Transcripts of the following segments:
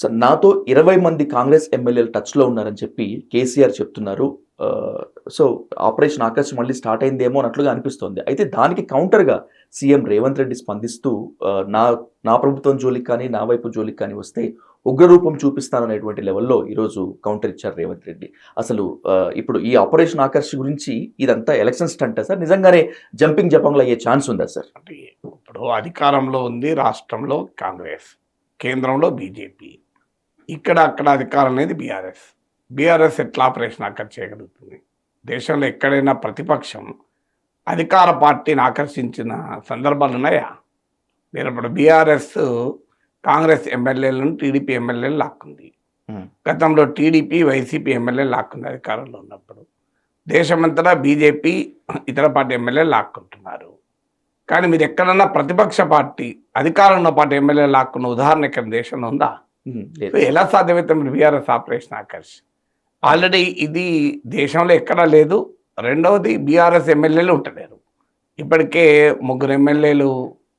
Sir నాతో ఇరవై మంది కాంగ్రెస్ ఎమ్మెల్యేలు టచ్లో ఉన్నారని చెప్పి కేసీఆర్ చెప్తున్నారు. సో ఆపరేషన్ ఆకర్ష్ మళ్ళీ స్టార్ట్ అయిందేమో అన్నట్లుగా అనిపిస్తోంది. అయితే దానికి కౌంటర్గా సీఎం రేవంత్ రెడ్డి స్పందిస్తూ నా నా ప్రభుత్వం జోలికి కానీ నా వైపు జోలికి కానీ వస్తే ఉగ్రరూపం చూపిస్తాననేటువంటి లెవెల్లో ఈరోజు కౌంటర్ ఇచ్చారు రేవంత్ రెడ్డి. అసలు ఇప్పుడు ఈ ఆపరేషన్ ఆకర్ష్ గురించి ఇదంతా ఎలక్షన్ స్టంటా సార్? నిజంగానే జంపింగ్ జపంలో అయ్యే ఛాన్స్ ఉందా సార్? అంటే ఇప్పుడు అధికారంలో ఉంది రాష్ట్రంలో కాంగ్రెస్ కేంద్రంలో బీజేపీ. ఇక్కడ అక్కడ అధికారం అనేది బీఆర్ఎస్. బీఆర్ఎస్ ఎట్లా ఆపరేషన్ ఆకర్ష చేయగలుగుతుంది? దేశంలో ఎక్కడైనా ప్రతిపక్షం అధికార పార్టీని ఆకర్షించిన సందర్భాలు ఉన్నాయా? నేను ఇప్పుడు బీఆర్ఎస్ కాంగ్రెస్ ఎమ్మెల్యేలను టీడీపీ ఎమ్మెల్యేలు లాక్కుంది. Hmm. గతంలో టీడీపీ వైసీపీ ఎమ్మెల్యేలు లాక్కుంది అధికారంలో ఉన్నప్పుడు. దేశమంతటా బీజేపీ ఇతర పార్టీ ఎమ్మెల్యేలు లాక్కుంటున్నారు. కానీ మీరు ఎక్కడన్నా ప్రతిపక్ష పార్టీ అధికారంలో ఉన్న పార్టీ ఎమ్మెల్యే లాక్కున్న ఉదాహరణ ఇక్కడ దేశంలో ఉందా? ఎలా సాధ్యమైతే మీరు బీఆర్ఎస్ ఆపరేషన్ ఆకర్ష్? ఆల్రెడీ ఇది దేశంలో ఎక్కడా లేదు. రెండవది బీఆర్ఎస్ ఎమ్మెల్యేలు ఉంటలేరు. ఇప్పటికే ముగ్గురు ఎమ్మెల్యేలు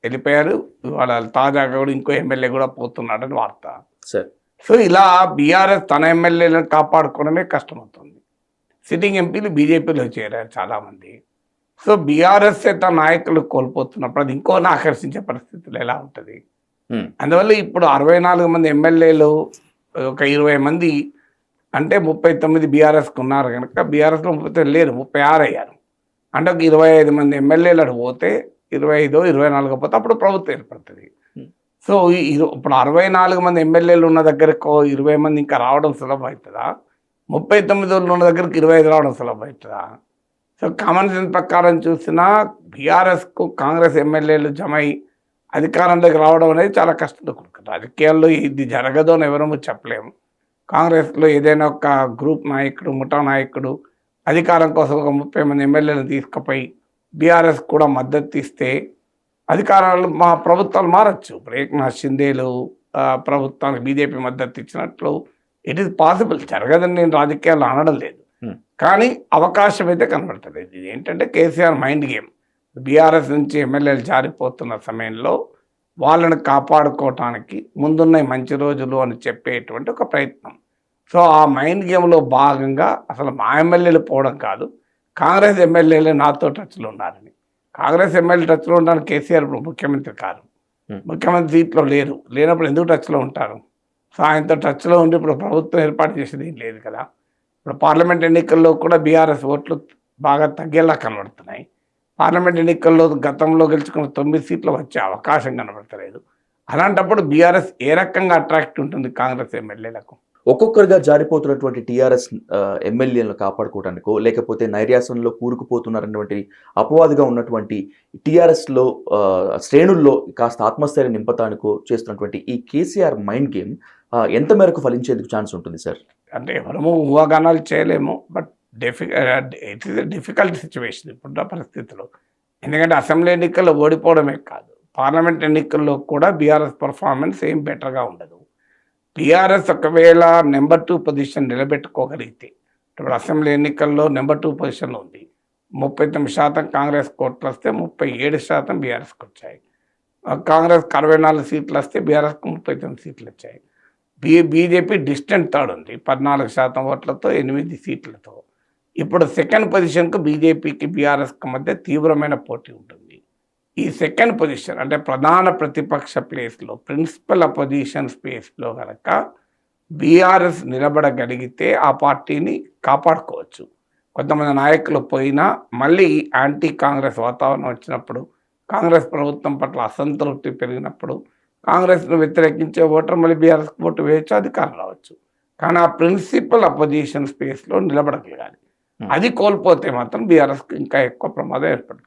వెళ్ళిపోయారు. ఇవాళ తాజాగా కూడా ఇంకో ఎమ్మెల్యే కూడా పోతున్నాడని వార్త. సార్ సో ఇలా బీఆర్ఎస్ తన ఎమ్మెల్యేలను కాపాడుకోవడమే కష్టమవుతుంది. సిట్టింగ్ ఎంపీలు బీజేపీలో చేరారు చాలామంది. సో బీఆర్ఎస్ తన నాయకులు కోల్పోతున్నప్పుడు అది ఇంకోని ఆకర్షించే పరిస్థితులు ఎలా ఉంటుంది? అందువల్ల ఇప్పుడు అరవై నాలుగు మంది ఎమ్మెల్యేలు ఒక ఇరవై మంది అంటే ముప్పై తొమ్మిది బీఆర్ఎస్కి ఉన్నారు కనుక బీఆర్ఎస్లో ముప్పై తొమ్మిది లేరు ముప్పై ఆరు అయ్యారు. అంటే ఒక ఇరవై ఐదు మంది ఎమ్మెల్యేలు అటు పోతే ఇరవై ఐదో ఇరవై నాలుగో పోతే అప్పుడు ప్రభుత్వం ఏర్పడుతుంది. Hmm. సో ఇప్పుడు అరవై నాలుగు మంది ఎమ్మెల్యేలు ఉన్న దగ్గరకు ఇరవై మంది ఇంకా రావడం సులభం అవుతుందా? ముప్పై తొమ్మిది వాళ్ళు ఉన్న దగ్గరికి ఇరవై ఐదు రావడం సులభం అవుతుందా? సో కామన్ సెన్స్ ప్రకారం చూసినా బీఆర్ఎస్కు కాంగ్రెస్ ఎమ్మెల్యేలు జమై అధికారంలోకి రావడం అనేది చాలా కష్టంతో కూడుకుని రాజకీయాల్లో ఇది జరగదు అని ఎవరూ చెప్పలేము. కాంగ్రెస్లో ఏదైనా ఒక గ్రూప్ నాయకుడు ముఠా నాయకుడు అధికారం కోసం ఒక ముప్పై మంది ఎమ్మెల్యేలు తీసుకుపోయి బీఆర్ఎస్ కూడా మద్దతు ఇస్తే అధికారాలు మా ప్రభుత్వాలు మారచ్చు. ఇప్పుడు ఏకనాథ్ షిందేలు ప్రభుత్వానికి బీజేపీ మద్దతు ఇచ్చినట్లు ఇట్ ఈస్ పాసిబుల్ జరగదని నేను రాజకీయాలు అనడం లేదు. కానీ అవకాశం అయితే కనబడుతుంది. ఇది ఏంటంటే కేసీఆర్ మైండ్ గేమ్. బీఆర్ఎస్ నుంచి ఎమ్మెల్యేలు జారిపోతున్న సమయంలో వాళ్ళని కాపాడుకోవటానికి ముందున్న ఈ మంచి రోజులు అని చెప్పేటువంటి ఒక ప్రయత్నం. సో ఆ మైండ్ గేమ్లో భాగంగా అసలు మా ఎమ్మెల్యేలు పోవడం కాదు కాంగ్రెస్ ఎమ్మెల్యేలు నాతో టచ్లో ఉన్నారని. కాంగ్రెస్ ఎమ్మెల్యే టచ్లో ఉండడానికి కేసీఆర్ ఇప్పుడు ముఖ్యమంత్రి Hmm. ముఖ్యమంత్రి సీట్లో లేరు. లేనప్పుడు ఎందుకు టచ్లో ఉంటారు? సో ఆయనతో టచ్లో ఉండి ఇప్పుడు ప్రభుత్వం ఏర్పాటు చేసేది ఏం లేదు కదా. ఇప్పుడు పార్లమెంట్ ఎన్నికల్లో కూడా బీఆర్ఎస్ ఓట్లు బాగా తగ్గేలా కనబడుతున్నాయి. పార్లమెంట్ ఎన్నికల్లో గతంలో గెలుచుకున్న తొమ్మిది సీట్లు వచ్చే అవకాశం కనబడతలేదు. అలాంటప్పుడు బీఆర్ఎస్ ఏ రకంగా అట్రాక్ట్ ఉంటుంది కాంగ్రెస్ ఎమ్మెల్యేలకు? ఒక్కొక్కరుగా జారిపోతున్నటువంటి టీఆర్ఎస్ ఎమ్మెల్యేలను కాపాడుకోవడానికో లేకపోతే నైర్యాసంలో కూరుకుపోతున్నారన్నటువంటి అపవాదుగా ఉన్నటువంటి టీఆర్ఎస్లో శ్రేణుల్లో కాస్త ఆత్మస్థైర్యం నింపటానికో చేస్తున్నటువంటి ఈ కేసీఆర్ మైండ్ గేమ్ ఎంత మేరకు ఫలించేందుకు ఛాన్స్ ఉంటుంది సార్? అంటే ఎవరము ఊహాగానాలు చేయలేము but diffi it is difficult situation ఇప్పుడున్న పరిస్థితుల్లో ఎందుకంటే అసెంబ్లీ ఎన్నికల్లో ఓడిపోవడమే కాదు. పార్లమెంట్ ఎన్నికల్లో కూడా బీఆర్ఎస్ పర్ఫార్మెన్స్ ఏం బెటర్గా ఉండదు. బీఆర్ఎస్ ఒకవేళ నెంబర్ టూ పొజిషన్ నిలబెట్టుకోగలిగితే ఇప్పుడు అసెంబ్లీ ఎన్నికల్లో నెంబర్ టూ పొజిషన్లో ఉంది. ముప్పై తొమ్మిది శాతం కాంగ్రెస్ కోట్లు వస్తే ముప్పై ఏడు శాతం బీఆర్ఎస్కి వచ్చాయి. ఆ కాంగ్రెస్కి అరవై నాలుగు సీట్లు వస్తే బీఆర్ఎస్కి ముప్పై తొమ్మిది సీట్లు వచ్చాయి. బీ బీజేపీ డిస్టెంట్ థర్డ్ ఉంది. పద్నాలుగు శాతం ఓట్లతో ఎనిమిది సీట్లతో. ఇప్పుడు సెకండ్ పొజిషన్కు బీజేపీకి బీఆర్ఎస్కి మధ్య తీవ్రమైన పోటీ ఉంటుంది. ఈ సెకండ్ పొజిషన్ అంటే ప్రధాన ప్రతిపక్ష ప్లేస్లో ప్రిన్సిపల్ అపోజిషన్ స్పేస్లో కనుక బీఆర్ఎస్ నిలబడగలిగితే ఆ పార్టీని కాపాడుకోవచ్చు. కొంతమంది నాయకులు పోయినా మళ్ళీ యాంటీ కాంగ్రెస్ వాతావరణం వచ్చినప్పుడు కాంగ్రెస్ ప్రభుత్వం పట్ల అసంతృప్తి పెరిగినప్పుడు కాంగ్రెస్ను వ్యతిరేకించే ఓటర్ మళ్ళీ బీఆర్ఎస్ ఓటు వేయచ్చు అధికారం రావచ్చు. కానీ ఆ ప్రిన్సిపల్ అపోజిషన్ స్పేస్లో నిలబడగలగాలి. అది కోల్పోతే మాత్రం బీఆర్ఎస్కి ఇంకా ఎక్కువ ప్రమాదం ఏర్పడుతుంది.